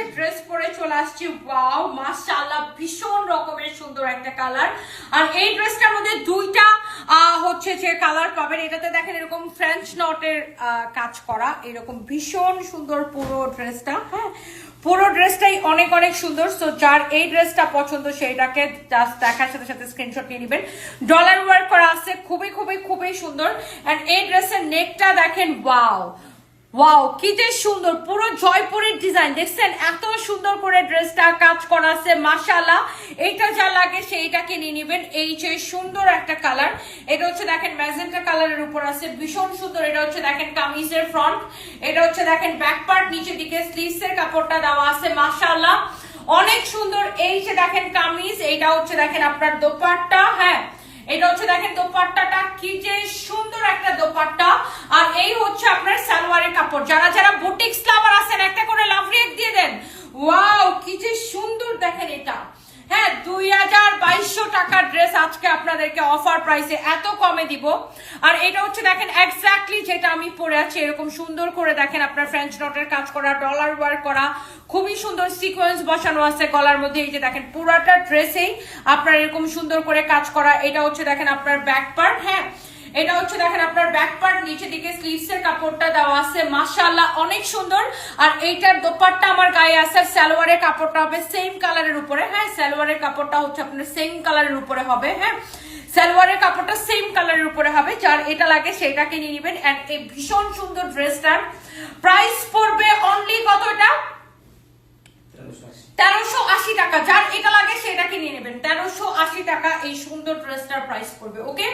এর ড্রেস পরে চলে আসছি। ওয়াও মাশাআল্লাহ, ভীষণ রকমের সুন্দর একটা কালার আর এই ড্রেসটার মধ্যে দুইটা হচ্ছে যে কালার পাবেন। এটাতে দেখেন এরকম ফ্রেঞ্চ নটের কাজ করা। এরকম ভীষণ সুন্দর পুরো ড্রেসটা হ্যাঁ? পুরো ড্রেসটাই অনেক অনেক সুন্দর। সো যার এই ড্রেসটা পছন্দ, সেইটাকে জাস্ট দেখার সাথে সাথে স্ক্রিনশট নিয়ে নেবেন। ডলার ওয়ার্ক করা আছে। খুবই খুবই খুবই সুন্দর। এন্ড এই ড্রেসের নেকটা দেখেন ওয়াও ওয়াও কি যে সুন্দর, পুরো জয়পুরের ডিজাইন দেখছেন? এত সুন্দর করে ড্রেসটা কাজ করা আছে, মাশাআল্লাহ। এইটা যা লাগে সেইটাকে নিয়ে নেবেন। এই যে সুন্দর একটা কালার এটা হচ্ছে দেখেন ম্যাজেন্টা কালারের উপর আছে, ভীষণ সুন্দর। এটা হচ্ছে দেখেন কামিজের ফ্রন্ট এটা হচ্ছে দেখেন ব্যাক পার্ট নিচের দিকে স্লিভস কাপড়টা দেওয়া আছে, মাশাআল্লাহ। অনেক সুন্দর, এই যে দেখেন কামিজ, এইটা হচ্ছে দেখেন আপনার দোপাট্টা হ্যাঁ। এটা হচ্ছে দেখেন দোপাট্টাটা, কি যে সুন্দর একটা দোপাট্টা। আর এই কাপড়। যারা যারা বুটিক্স লাভার আছেন, একটা করে লাভ রেট দিয়ে দেন। ওয়াও কি যে সুন্দর দেখেন এটা। হ্যাঁ দুই হাজার বাইশশো টাকার ড্রেস আজকে আপনাদেরকে অফার প্রাইসে এত কমে দিব। আর এটা হচ্ছে দেখেন এক্স্যাক্টলি যেটা আমি পরে আছি, এরকম সুন্দর করে দেখেন আপনার ফ্রেঞ্চ নটের কাজ করা ডলার ওয়ার্ক করা, খুবই সুন্দর সিকোয়েন্স বসানো আছে গলার মধ্যে। এই যে দেখেন, পুরাটা ড্রেসেই আপনার এরকম সুন্দর করে কাজ করা, এটা হচ্ছে দেখেন আপনার ব্যাক পার্ট হ্যাঁ। এটা হচ্ছে দেখেন আপনার ব্যাক পার্ট নিচে দিকে স্লিভস এর কাপড়টা দেওয়া আছে। মাশাআল্লাহ, অনেক সুন্দর। আর এইটার দোপাট্টা আমার গায়ে আছে, আর সালোয়ারের কাপড়টা হবে সেম কালারের উপরে হ্যাঁ? সালোয়ারের কাপড়টা হচ্ছে আপনার সেম কালারের উপরে হবে হ্যাঁ? সালোয়ারের কাপড়টা সেম কালারের উপরে হবে, যার এটা লাগে সেটাকে নিয়ে নেবেন। এন্ড এই ভীষণ সুন্দর ড্রেসটার প্রাইস পড়বে অনলি কত এটা? তেরোশো আশি টাকা। যার এটা লাগে সেটাকে নিয়ে নেবেন। তেরোশো আশি টাকা এই সুন্দর ড্রেসটার প্রাইস পড়বে ওকে